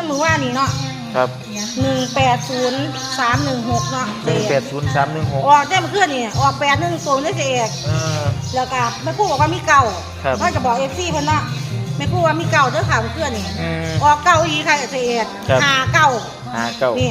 อมือว่านี่เนาะครับหนึ่งแปดศูนย์สามหนึ่งหกเนาะหนึ่งแปดศูนย์สามหนึ่งหกออกได้มาขึ้นนี่ออกแปดหนึ่งศูนย์ได้เสียเอกเออแล้วก็แม่ครู่บอกว่ามีเก่าครับก็จะบอกเอฟซีเพิ่นเนาะแม่ครู่ว่ามีเก่าเด้อค่ะเพื่อนนี่อืมออกเก่าอีค่ะเสียเอกครับหาเก่าหาเก้านี่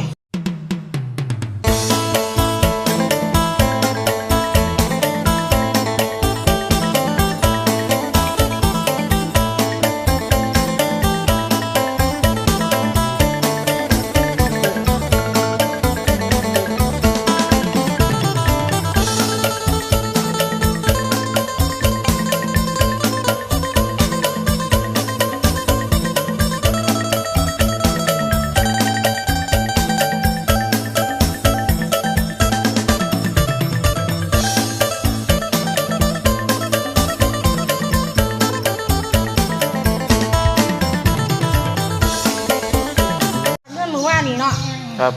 ครับ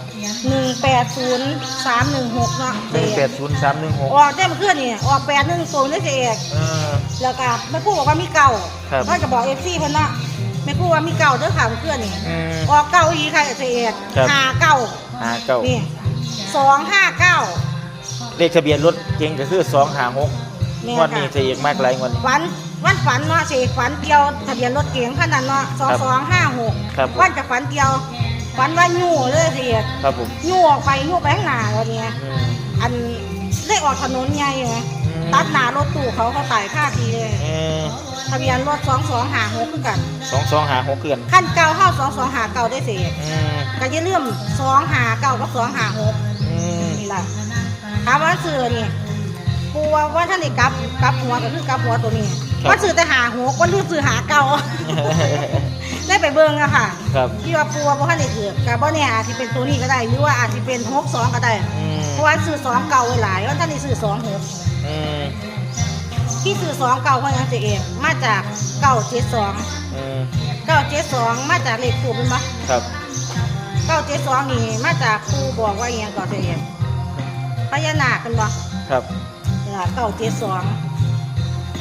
หนึ่งแปดศูนย์สามหนึ่งหกเนาะหนึ่งแปดศูนย์สามหนึ่งหกออกได้มาขึ้นนี่ออกแปดหนึ่งศูนย์ได้เสียเอกเออ แล้วก็แม่ครู่บอกว่ามีเก่าครับ ก็จะบอกเอฟซีเพิ่นเนาะแม่ครู่ว่ามีเก่าเด้อค่ะเพื่อนนี่อืม ออกเก่าอีค่ะเสียเอกครับ หาเก่าหาเก้านี่สองห้าเก้า เลขทะเบียนรถเก่งก็คือสองหาหกแม่งวันค่ะนี้เสียอีกมากหลายงวันฝันวันฝันเนาะเสกฝันเดียวทะเบียนรถเก๋งคันนั้นเนาะสองครับสองห้าหกครับผมวันจะฝันเดียว ฝันว่ายู่เลยเสียครับผมยู่ออกไปยู่ไปข้างหน้าวันนี้อืมอันได้ออกถนนใหญ่ไหมอืมตัดหน้ารถตู้เขาเขาตายค่าทีเลยเออทะเบียนรถสองสองหาหกคือกันสองสองหาหกเกือนขั้นเก่าเข้าสองสองหาเก่าได้เสียอืมก็จะเลื่อมสองหาเก่ากับสองหาหกอืมนี่แหละถามว่าซื้อนี่ปูว่าว่าท่านได้กลับกลับหัวก็คือกลับหัวตัวนี้ ว่าซื้อแต่หาหกว่าลืมซื้อหาเก่า ได้ไปเบิ่งอะค่ะครับ ที่ว่าปูว่าบ่ทันได้ถือกับบ่เนี่ยอาจสิเป็นตัวนี้ก็ได้หรือว่าอาจสิเป็นหกสองก็ได้ อืมเพราะว่าซื้อสองเก่าไว้หลายว่าท่านได้ซื้อสองหกอืมที่ซื้อสองเก่าเพราะหยังสิเองมาจากเก้าเจ็ดสองอืมเก้าเจ็ดสองมาจากเลขคูเป็นปะครับ เก้าเจ็ดสองนี่มาจากครูบอกว่าอหยังก่อนสิเองพญานาคเป็นปะครับ เก้าเจ็ดสอง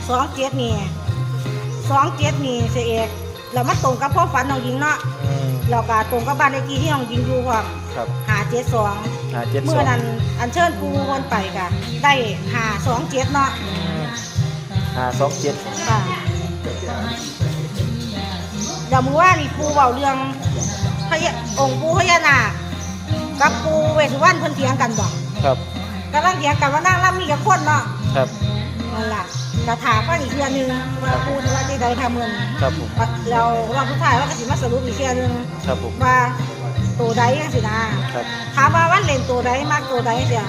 สองเจ็ดนี่สองเจ็ดนี่สิเองแล้วมาตรงกับพ่อฝันน้องหญิงเนาะอืมแล้วก็ตรงกับบ้านเลขที่ที่น้องหญิงอยู่ว่าครับหาเจ็ดสองหาเจ็ดสเมื่อองนั้นอันเชิญปูวนไปกะได้หาสองเจ็ดเนาะอืมหาสองเจ็ดค่ะเดี๋ยวมือว่านี่ปูเบาเรื่องพญาองค์ปูพญานาคกับปูเวสสุวรรณเพิ่นเถียงกันบ่ครับกำลังเถียงกันว่านั่งร่ำมีกับคนเนาะครับ นั่นล่ะ กระถามว่าอีกเทื่อหนึงว่าปูจะว่าจะได้ทำเงินครับผมเราเราผู้ชายว่าก็สิมาสรุปอีกเทื่อหนึงครับผมว่าตัวใดจังสินะครับถามว่าวันเล่นตัวใดมากตัวใดเสีย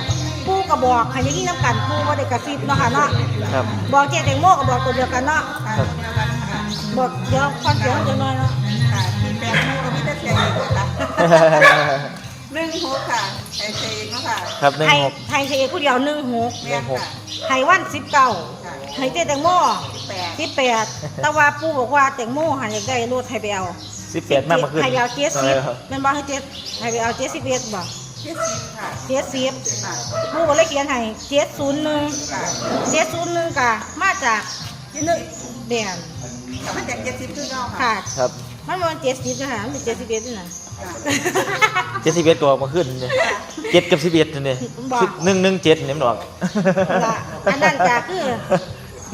ปูก็บอกให้อยังนี้น้ำกันปูบ่ได้กระซิบเนาะค่ะเนาะครับบอกเจ๊แตงโมก็บอกตัวเดียวกันเนาะครับบอกเดี๋ยวฟังเสียงจังหน่อยเนาะค่ะที่แปดมูก็มีแต่เสียงอีกค่ะหนึ่งหกค่ะไอเสียงเนาะค่ะครับหนึ่งไทยหกไทยเสียผู้เดียวหนึ่งหกแม่นค่ะไทยวันสิบเก้า ค่ะไทยเจ๊แตงโมแปดสิบแปดแต่ว่าปู่บอกว่าแตงโมหันอยากได้รถไทยไปเอาสิบแปดมากมาขึ้นไทยไปเอาเจ็ดสิบครับแมันบอกให้เจ็ดไทยไปเอาเจ็ดสิบเอ็ดบอกเจ็ดสิบค่ะเจ็ดสิบค่ะปู่ก็เลยเขียนให้เจ็ดศูนย์หนึ่งค่ะเจ็ดศูนย์หนึ่งกะมาจากหนึ่งเดียนแต่มันจากเจ็ดสิบขึ้นเนาะค่ะค่ะครับมันประมาณเจ็ดสิบนะคะมันเจ็ดสิบเอ็ดนี่นะค่ะเจ็ดสิบเอ็ดตัวออกมาขึ้นเนี่ยเจ็ดกับสิบเอ็ดเนี่ยบอกหนึ่งหนึ่งเจ็ดเนี่ยมันออกละอันนั้นก็คือ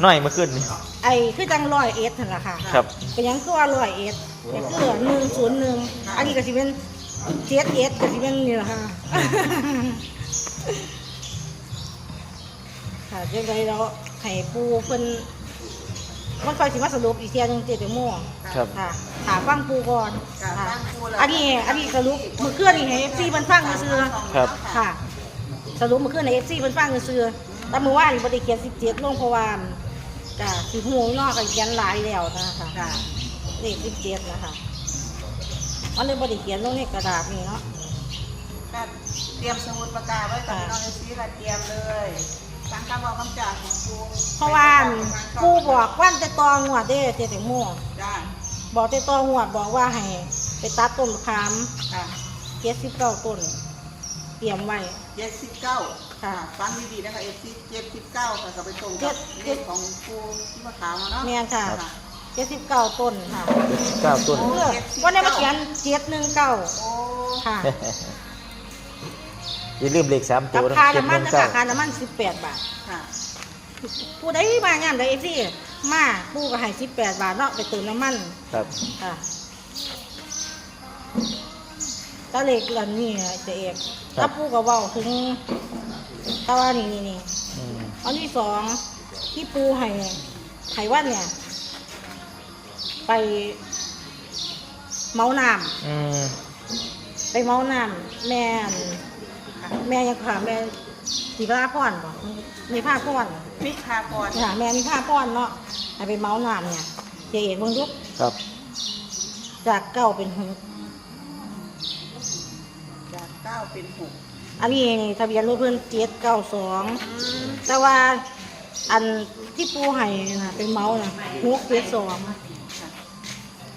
น้อยมาขึ้นนี่ไอ้คือจังร้อยเอ็ดนั่นแหละค่ะครับ เป็นหยังคือว่าร้อยเอ็ดก็คือหนึ่งศูนย์หนึ่งอันนี้ก็สิเป็นเจ็ดเอ็ดก็สิเป็นนี่แหละค่ะค่ะจังไดเราให้ปูเพิ่นมันคอยสิมาสรุปอีกเทียหนึงเจ็ดโมงครับ ค่ะถามฟังปูก่อนค่ะค่ะตั้งคู่แล้ว อันนี้อันนี้สรุปเมื่อคืนนี่ให้เอฟซีเพิ่นฟังซื่อๆ ครับ ค่ะ สรุปเมื่อคืนในเอฟซีเพิ่นฟังซื่อๆแต่เมื่อวานนี่บ่ได้เขียน17ลงเพราะว่า จ้ะสิหูเนาะก็เขียนหลายแล้วนะคะค่ะเลข17นะคะมันเลยบ่ได้เขียนลงในกระดาษนี่เนาะก็เตรียมสมุดปากกาไว้กับน้องเอซีละเตรียมเลยตั้งคำบอกคำจ่าของครูเพราะว่าปูบอกวันแต่ตองวดเด้เจ็ดถึงโมงจ้าบอกแต่ตองวดบอกว่าให้ไปตัดต้นมะขามค่ะ79ต้น เตรียมไว้เจ็ดสิบเก้า ค่ะฟังดีๆนะคะเอฟซีเจ็ดสิบเก้าค่ะกับไปตรงกับเลขของครูที่มาถามมาเนาะแม่นค่ะจ็ดสิบเก้าต้นค่ะเก้าต้น เออวันนี้มาเขียนเจ็ดหนึ่งเก้าโอ้ ค่ะอย่าลืมเลขสามตักับวนะค่าเจ็ดน้ำหมันนึ่งนะเก้าคะค่าน้ำมันสิบแปดบาท ค่ะ ผู้ใดมางานใดสิมาปูก็ให้สิบแปดบาทเนาะไปเติมน้ำมันครับค่ะตาเล็กเหล่านี้เจะเอกถ้าปูก็เว้าถึง ตาว่านี่นี่นี่อืมอันที่สองที่ปูให้ไห้วันเนี่ย ไปเมาน้อืมำไปเมาน้ำแม่นแม่ยังค่ะแม่สีพระพรบ่มีผ้าพรพิคากรค่ะแม่มีผ้าพรเนาะให้ไปเมาน้ำเนี่ยเจเอกเบิ่งยุกครับจากเก้าเป็นหกจากเก้าเป็นหก อันนี้นี่ทะเบียนรถเพื่อนเจ็ดเก้าสองอืมแต่ว่าอันที่ปูให้น่ะเป็นเมาส์นะหกเจ็ดสองค่ะ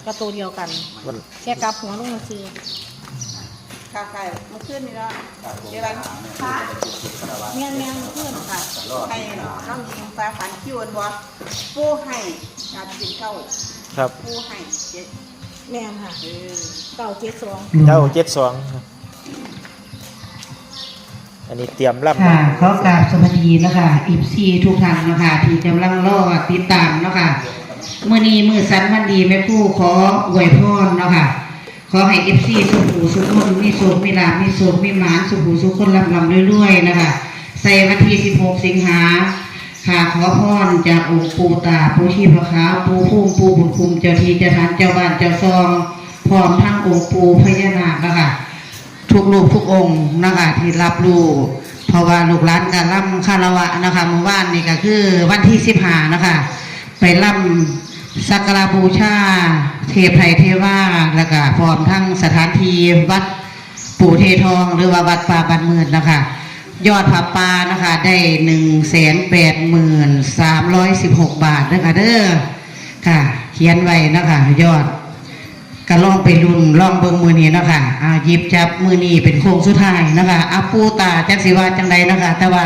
ก็ตัวเดียวกัน มันแค่กลับหัวลงมาซื้อค่ะค่ะเมื่อคืนนี้เนาะเดี๋ยววันพระแม่นแม่นเพื่อนค่ะให้น้องยิงฟ้าฝันคิวอันบ่ปูให้การเป็นเก้าครับปูให้เจ็ดแม่นค่ะเออเก้าเจ็ดสองเก้าเจ็ดสอง อันนี้เตรียมรับค่ะขอกราบสวัสดีนะคะอิฟซีทุกท่านนะคะที่กำลังรอติดตามนะคะมื่อนี้มือสันวันดีแม่คู่ขออวยพรเนาะค่ะขอให้เอฟซีสุขูสุขคนมีสุขมีลาภมีสุขมีหมานสุขูสุขคนลำลำเรื่อยๆนะคะใส่วันที่ 16 สิงหาค่ะขอพรจากองค์ปู่ตาปู่ชีพระขาวปู่พุ่มปู่บุญคุมเจ้าทีเจ้าทานเจ้าบ้านเจ้าซองพร้อมทั้งองค์ปู่พญานาคนะคะ ทุกลูกทุกองค์นะคะที่รับรู้เพราะว่าลูกหลานการร่ำคารวะนะคะเมื่อวานนี่ก็คือวันที่สิบหานะคะ ไปร่ำสักการบูชา เทพไทยเทวาแล้วก็พร้อมทั้งสถานที่วัดปู่เททองหรือว่าวัดป่าบันเมือนนะคะ ยอดผับปลานะคะได้หนึ่งแสนแปดหมื่นสามร้อยสิบหกบาทนะคะเด้อค่ะ เขียนไว้นะคะ ยอด ก็ลองไปรุ่นลองเบิ่งมือนี้นะคะอ่าหยิบจับมือนี้เป็นโค้งสุดท้ายนะคะอาปูตาจักสิว่าจังใดนะคะ แต่ว่า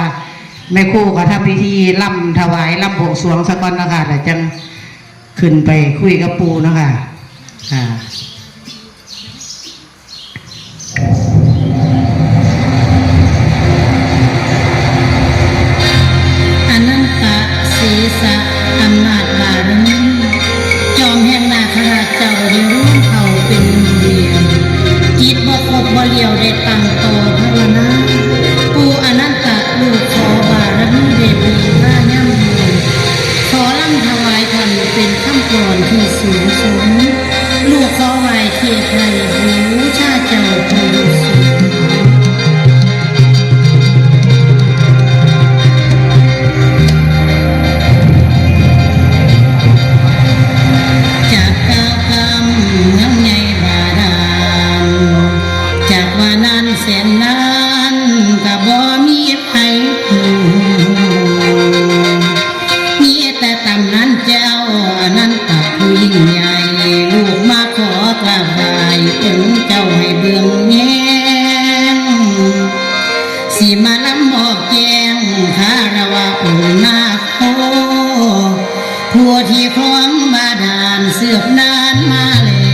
แม่ครู่ก็ทำพิธีล่ำถวายล่ำบวงสรวงสะก่อนนะคะแต่จังขึ้นไปคุยกับปูนะคะอ่า แสนนานก็บ่มีใครหูมีแต่ตำนั้นเจ้านั้นตับผู้ยิ่งใหญ่ลูกมาขอกราบไหว้องค์เจ้าให้เบื้องแย้งสีมาลำบอกแจงคารวะองค์นาโคทั่วที่คลองบาดาลเสือบนานมาแล้ว